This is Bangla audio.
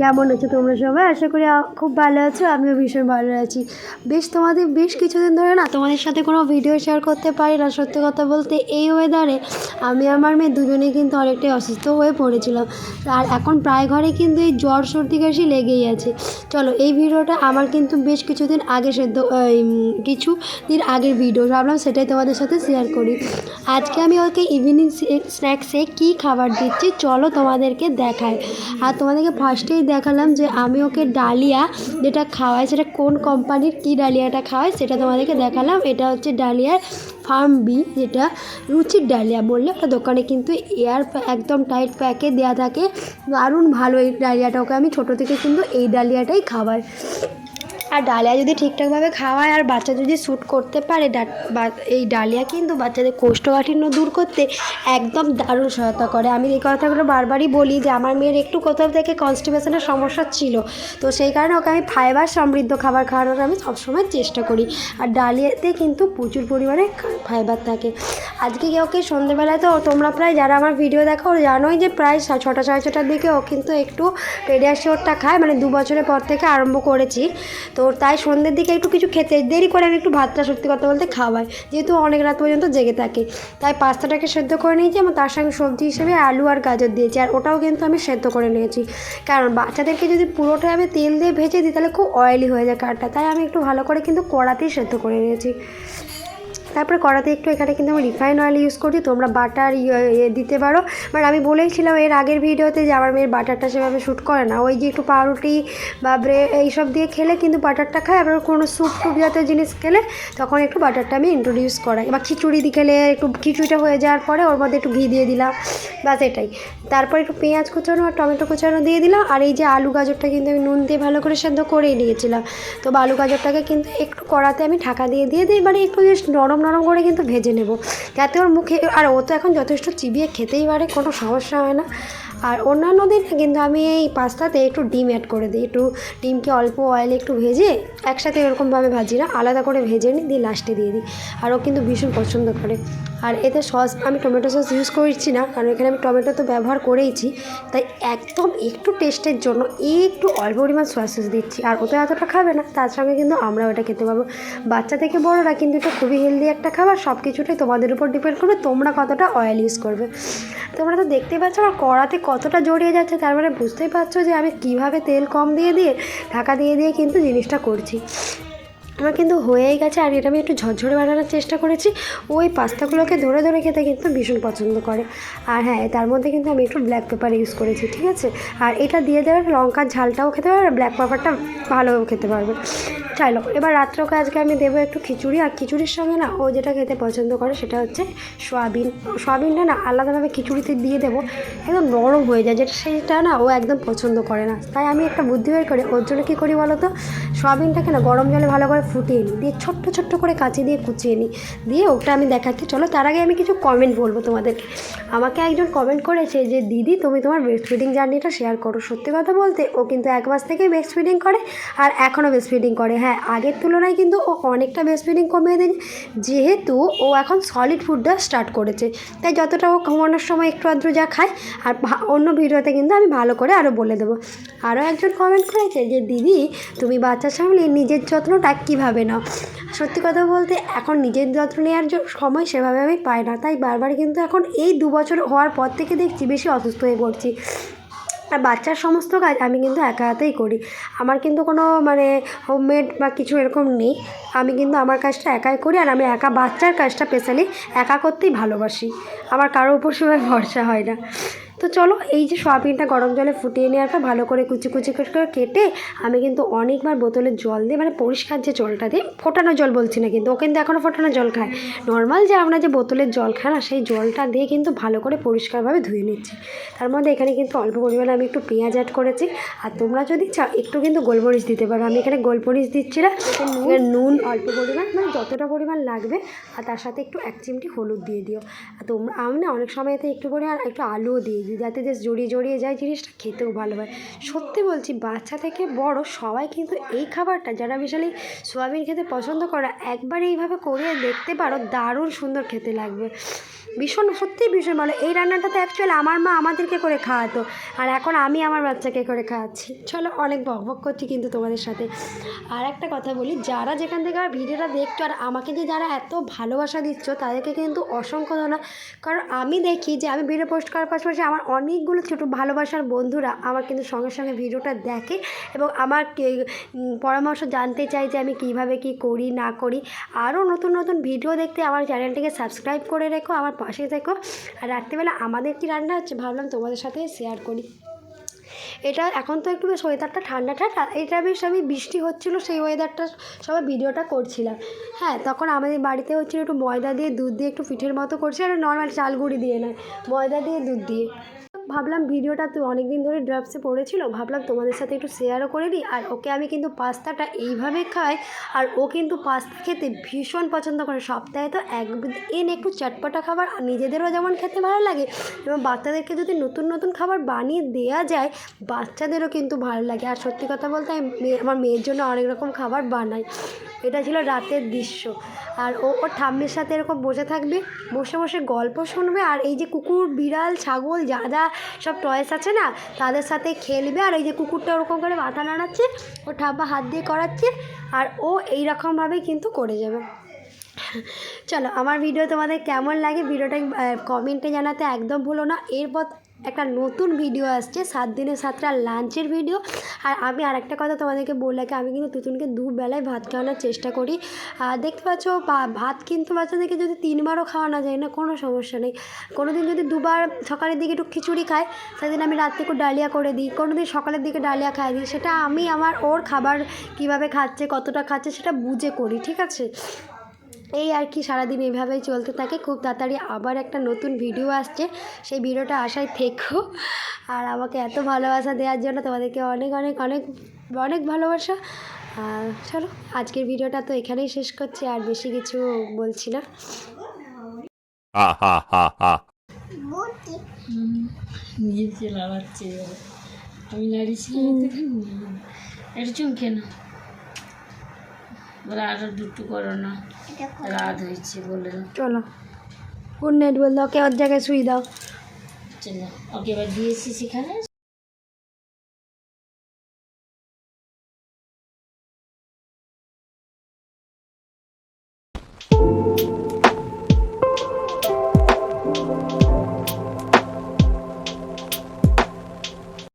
কেমন আছো তোমরা সবাই? আশা করি খুব ভালো আছো, আমিও ভীষণ ভালো আছি। বেশ তোমাদের বেশ কিছুদিন ধরে না তোমাদের সাথে কোনো ভিডিও শেয়ার করতে পারি না, সত্যি কথা বলতে এই ওয়েদারে আমি আমার মেয়ে দুজনেই কিন্তু অনেকটাই অসুস্থ হয়ে পড়েছিলাম। আর এখন প্রায় ঘরে কিন্তু এই জ্বর, সর্দি, কাশি লেগেই আছে। চলো, এই ভিডিওটা আমার কিন্তু বেশ কিছুদিন আগে সেদ্ধ কিছু দিন আগের ভিডিও ভাবলাম সেটাই তোমাদের সাথে শেয়ার করি। আজকে আমি ওকে ইভিনিং স্ন্যাক্সে কী খাবার দিচ্ছি, চলো তোমাদেরকে দেখায় আর তোমাদেরকে ফার্স্টেই দেখালাম যে আমি ওকে ডালিয়া যেটা খাওয়াই, সেটা কোন কোম্পানির, কী ডালিয়াটা খাওয়াই সেটা তোমাদেরকে দেখালাম। এটা হচ্ছে ডালিয়ার ফার্ম বি, যেটা রুচির ডালিয়া বললে ওটা দোকানে কিন্তু এয়ার একদম টাইট প্যাকে দেওয়া থাকে। দারুণ ভালো এই ডালিয়াটা ওকে আমি ছোটো থেকে কিন্তু এই ডালিয়াটাই খাওয়াই। আর ডালিয়া যদি ঠিকঠাকভাবে খাওয়ায় আর বাচ্চা যদি শ্যুট করতে পারে এই ডালিয়া কিন্তু বাচ্চাদের কোষ্ঠকাঠিন্য দূর করতে একদম দারুণ সহায়তা করে। আমি এই কথাগুলো বারবারই বলি যে আমার মেয়ের একটু কোথাও থেকে কনস্টিপেশনের সমস্যা ছিল, তো সেই কারণে ওকে আমি ফাইবার সমৃদ্ধ খাবার খাওয়ানোর আমি সবসময় চেষ্টা করি। আর ডালিয়াতে কিন্তু প্রচুর পরিমাণে ফাইবার থাকে। আজকে ওকে সন্ধ্যেবেলায় তো তোমরা প্রায় যারা আমার ভিডিও দেখো জানোই যে প্রায় ছটা, সাড়ে ছটার দিকে ও কিন্তু একটু পেডিয়াশিওরটা খায়। মানে দু বছরের পর থেকে আরম্ভ করেছি। তো তাই সন্ধ্যের দিকে একটু কিছু খেতে দেরি করে আমি একটু ভাতটা সত্যি কথা বলতে খাওয়াই। যেহেতু অনেক রাত পর্যন্ত জেগে থাকে। তাই পাস্তাটাকে সেদ্ধ করে নিয়েছি এবং তার সঙ্গে সবজি হিসেবে আলু আর গাজর দিয়েছি। আর ওটাও কিন্তু আমি সেদ্ধ করে নিয়েছি। কারণ বাচ্চাদেরকে যদি পুরোটা আমি তেল দিয়ে ভেজে দিই, তাহলে খুব অয়েলি হয়ে যায় কাঠটা। তাই আমি একটু ভালো করে কিন্তু কড়াতেই সেদ্ধ করে নিয়েছি। তারপরে কড়াতে একটু এখানে কিন্তু আমি রিফাইন অয়েল ইউজ করছি, তোমরা বাটার দিতে পারো। বাট আমি বলেইছিলাম এর আগের ভিডিওতে যে আমার মেয়ের বাটারটা সেভাবে শ্যুট করে না। ওই যে একটু পাউরুটি বা ব্রেড এইসব দিয়ে খেলে কিন্তু বাটারটা খায়। আবার কোনো স্যুপ টুপ জাতীয় জিনিস খেলে তখন একটু বাটারটা আমি ইন্ট্রোডিউস করাই। বা খিচুড়ি দিয়ে খেলে একটু খিচুড়িটা হয়ে যাওয়ার পরে ওর মধ্যে একটু ঘি দিয়ে দিলাম। বাস এটাই। তারপর একটু পেঁয়াজ কুচানো আর টমেটো কুচানো দিয়ে দিলাম। আর এই যে আলু গাজরটা কিন্তু আমি নুন দিয়ে ভালো করে সেদ্ধ করেই নিয়েছিলাম। তো আলু গাজরটাকে কিন্তু একটু কড়াতে আমি ঢাকা দিয়ে দিয়ে দিই। মানে একটু জাস্ট নরম নরম করে কিন্তু ভেজে নেব। যাতে ওর মুখে, আর ও তো এখন যথেষ্ট চিবিয়ে খেতেই পারে, কোনো সমস্যা হয় না। আর অন্যান্য দিন কিন্তু আমি এই পাস্তাতে একটু ডিম অ্যাড করে দিই। একটু ডিমকে অল্প অয়েলে একটু ভেজে একসাথে এরকমভাবে ভাজি না, আলাদা করে ভেজে নিই, দিয়ে লাস্টে দিয়ে দিই। আর ও কিন্তু ভীষণ পছন্দ করে। আর এতে সস, আমি টমেটো সস ইউজ করছি না, কারণ এখানে আমি টমেটো তো ব্যবহার করেইছি, তাই একদম একটু টেস্টের জন্য একটু অল্প পরিমাণ সয়া সস দিচ্ছি। আর ও তো এতটা খাবে না, তার সঙ্গে কিন্তু আমরা ওটা খেতে পারব বাচ্চা থেকে বড়রা কিন্তু এটা খুবই হেলদি একটা খাবার সব কিছুটাই তোমাদের উপর ডিপেন্ড করবে তোমরা কতটা অয়েল ইউজ করবে। তোমরা তো দেখতেই পাচ্ছ আমার কড়াতে কতটা জড়িয়ে যাচ্ছে, তার মানে বুঝতেই পারছ যে আমি কীভাবে তেল কম দিয়ে দিয়ে, ঢাকা দিয়ে দিয়ে কিন্তু জিনিসটা করছি। আমার কিন্তু হয়েই গেছে আর এটা আমি একটু ঝরঝরে বানানোর চেষ্টা করেছি। ওই পাস্তাগুলোকে ধরে ধরে খেতে কিন্তু ভীষণ পছন্দ করে। আর হ্যাঁ তার মধ্যে কিন্তু আমি একটু ব্ল্যাক পেপার ইউজ করেছি, ঠিক আছে? আর এটা দিয়ে দেওয়ার লঙ্কার ঝালটাও খেতে পারবে আর ব্ল্যাক পেপারটা ভালোও খেতে পারবে। চলো এবার রাত্রকে আজকে আমি দেবো একটু খিচুড়ি, আর খিচুড়ির সঙ্গে না ও যেটা খেতে পছন্দ করে সেটা হচ্ছে সোয়াবিন। সোয়াবিনটা না আলাদাভাবে খিচুড়িতে দিয়ে দেবো, একদম নরম হয়ে যায়, যেটা সেটা না ও একদম পছন্দ করে না। তাই আমি একটা বুদ্ধি বের করে, ওর জন্য কী করি বলো তো? সয়াবিনটাকে না গরম জলে ভালো করে ফুটিয়ে নিই, দিয়ে ছোট্ট ছোট্ট করে কাঁচি দিয়ে কুচিয়ে নিই, দিয়ে ওটা আমি দেখাচ্ছি। চলো, তার আগে আমি কিছু কমেন্ট বলব তোমাদেরকে। আমাকে একজন কমেন্ট করেছে যে, দিদি, তুমি তোমার ব্রেস্ট ফিডিং জার্নিটা শেয়ার করো। সত্যি কথা বলতে, ও কিন্তু এক মাস থেকেই ব্রেস্ট ফিডিং করে, আর এখনও ব্রেস্ট ফিডিং করে। হ্যাঁ আগের তুলনায় কিন্তু ও অনেকটা ব্রেস্ট ফিডিং কমিয়ে দিয়েছে যেহেতু ও এখন সলিড ফুডটা স্টার্ট করেছে। তাই যতটা ও ঘুমানোর সময় একটু আদ্র যা খায়, আর অন্য ভিডিওতে কিন্তু আমি ভালো করে আরও বলে দেবো। আরও একজন কমেন্ট করেছে যে, দিদি, তুমি বাচ্চা সামলে নিজের যত্নটা কীভাবে নাও? সত্যি কথা বলতে, এখন নিজের যত্ন নেওয়ার সময় সেভাবে আমি পাই না। তাই বারবার কিন্তু এখন এই দু বছর হওয়ার পর থেকে দেখছি বেশি অসুস্থ হয়ে পড়ছি। আর বাচ্চার সমস্ত কাজ আমি কিন্তু একা হাতেই করি। আমার কিন্তু কোনো মানে হোমমেড বা কিছু এরকম নেই। আমি কিন্তু আমার কাজটা একাই করি আর আমি একা বাচ্চার কাজটা স্পেশালি একা করতেই ভালোবাসি। আমার কারোর উপর সেভাবে ভরসা হয় না। তো চলো, এই যে সয়াবিনটা গরম জলে ফুটিয়ে নেওয়ার পর ভালো করে কুচি কুচি করে করে কেটে আমি কিন্তু অনেকবার বোতলের জল দিয়ে মানে পরিষ্কার যে জলটা দিয়ে, ফোটানো জল বলছি না কিন্তু, ও কিন্তু এখনও ফোটানো জল খায়। নর্মাল যে আমরা যে বোতলের জল খাই না, সেই জলটা দিয়ে কিন্তু ভালো করে পরিষ্কারভাবে ধুয়ে নিচ্ছি। তার মধ্যে এখানে কিন্তু অল্প পরিমাণে আমি একটু পেঁয়াজ অ্যাড করেছি। আর তোমরা যদি চাও, একটু কিন্তু গোলমরিচ দিতে পারো। আমি এখানে গোলমরিচ দিচ্ছি না নুন অল্প পরিমাণ মানে যতটা পরিমাণ লাগবে, আর তার সাথে একটু এক চিমটি হলুদ দিয়ে দিও। আর তোমরা, আমি না অনেক সময় এতে একটু আর একটু আলুও দিয়ে দিই যাতে জাস্ট জড়িয়ে জড়িয়ে যায় জিনিসটা খেতেও ভালো হয় সত্যি বলছি, বাচ্চা থেকে বড় সবাই কিন্তু এই খাবারটা যারা বিশালি সোয়াবিন খেতে পছন্দ করে, একবার এইভাবে করে দেখতে পারো, দারুণ সুন্দর খেতে লাগবে। ভীষণ সত্যিই ভীষণ ভালো। এই রান্নাটা তো অ্যাকচুয়ালি আমার মা আমাদেরকে করে খাওয়াতো, আর এখন আমি আমার বাচ্চাকে করে খাওয়াচ্ছি। চলো, অনেক বক বক করছি কিন্তু তোমাদের সাথে। আর একটা কথা বলি, যারা যেখান থেকে আমার ভিডিওটা দেখছ, আর আমাকে যে যারা এত ভালোবাসা দিচ্ছ, তাদেরকে কিন্তু অসংখ্য ধন্যবাদ। কারণ আমি দেখি যে আমি ভিডিও পোস্ট করার পাশাপাশি আমার অনেকগুলো ছোটো ভালোবাসার বন্ধুরা আমার কিন্তু সঙ্গে সঙ্গে ভিডিওটা দেখে এবং আমার পরামর্শ জানতে চাই যে আমি কীভাবে কি করি, না করি। আরও নতুন নতুন ভিডিও দেখতে আমার চ্যানেলটিকে সাবস্ক্রাইব করে রেখো, আমার পাশে থেকো। আর রাত্রিবেলা আমাদের কি রান্না হচ্ছে ভাবলাম তোমাদের সাথে শেয়ার করি। এটা এখন তো একটু বেশ ওয়েদারটা ঠান্ডা ঠান্ডা। এটা বেশ আমি বৃষ্টি হচ্ছিল, সেই ওয়েদারটা সবাই ভিডিওটা করছিলাম। হ্যাঁ তখন আমাদের বাড়িতে হচ্ছিল একটু ময়দা দিয়ে দুধ দিয়ে একটু পিঠের মতো করছি, আর নর্মাল চালগুড়ি দিয়ে নয়, ময়দা দিয়ে দুধ দিয়ে। ভাবলাম ভিডিওটা তো অনেক দিন ধরে ড্রাফটসে পড়েছিল, ভাবলাম তোমাদের সাথে একটু শেয়ারও করে দিই। আর ওকে আমি কিন্তু পাস্তাটা এইভাবে খাই, আর ও কিন্তু পাস্তা খেতে ভীষণ পছন্দ করে। সপ্তাহে তো একদিন একটু চটপটা খাবার নিজেদেরও যেমন খেতে ভালো লাগে, এবং বাচ্চাদেরকে যদি নতুন নতুন খাবার বানিয়ে দেওয়া যায়, বাচ্চাদেরও কিন্তু ভালো লাগে। আর সত্যি কথা বলতে, আমি আমার মেয়ের জন্য অনেক রকম খাবার বানাই। এটা ছিল রাতের দৃশ্য। আর ও, ওর ঠাম্মের সাথে এরকম বসে থাকবে, বসে বসে গল্প শুনবে, আর এই যে কুকুর, বিড়াল, ছাগল, যা যা সব টয়েস আছে না? তাদের সাথে খেলবে আর এই যে কুকুরটা ওরকম করে মাথা নাড়াচ্ছে, ও ঠাব্বা হাত দিয়ে করাচ্ছে, আর ও এই রকমভাবেই কিন্তু করে যাবে। চলো, আমার ভিডিও তোমাদের কেমন লাগে? ভিডিওটা কমেন্টে জানাতে একদম ভুলো না। এরপর একটা নতুন ভিডিও আসছে, সাত দিনে সাতটা লাঞ্চের ভিডিও আর আমি আরেকটা কথা তোমাদেরকে বললে কি আমি কিন্তু তুতুনকে দুবেলায় ভাত খাওয়ানোর চেষ্টা করি। আর দেখতে পাচ্ছ ভাত কিন্তু বাচ্চাদেরকে যদি তিনবারও খাওয়ানো যায় না, কোনো সমস্যা নেই। কোনো দিন যদি দুবার সকালের দিকে একটু খিচুড়ি খায়, সেদিন আমি রাত্রে একটু ডালিয়া করে দিই। কোনো দিন সকালের দিকে ডালিয়া খাই দিই সেটা আমি আমার ওর খাবার কীভাবে খাচ্ছে, কতটা খাচ্ছে, সেটা বুঝে করি, ঠিক আছে? এই আর কি সারাদিন এভাবেই চলতে থাকে। খুব তাড়াতাড়ি আবার একটা নতুন ভিডিও আসছে। সেই ভিডিওটা আসায় থেকো। আর আমাকে এত ভালোবাসা দেওয়ার জন্য তোমাদেরকে অনেক অনেক অনেক অনেক ভালোবাসা। আর চলো আজকের ভিডিওটা তো এখানেই শেষ করছি। আর বেশি কিছু বলছি না। নিজে লাগাচ্ছে আমি নাড়িয়েছিলাম একটু চমকে না বলে আরও দুটো করো না। রাত হয়েছে বলে। চলো। গুড নাইট বল দাও কে ওর জায়গায় শুয়ে দাও। চলো ওকে এবার দিয়েছি সেখানে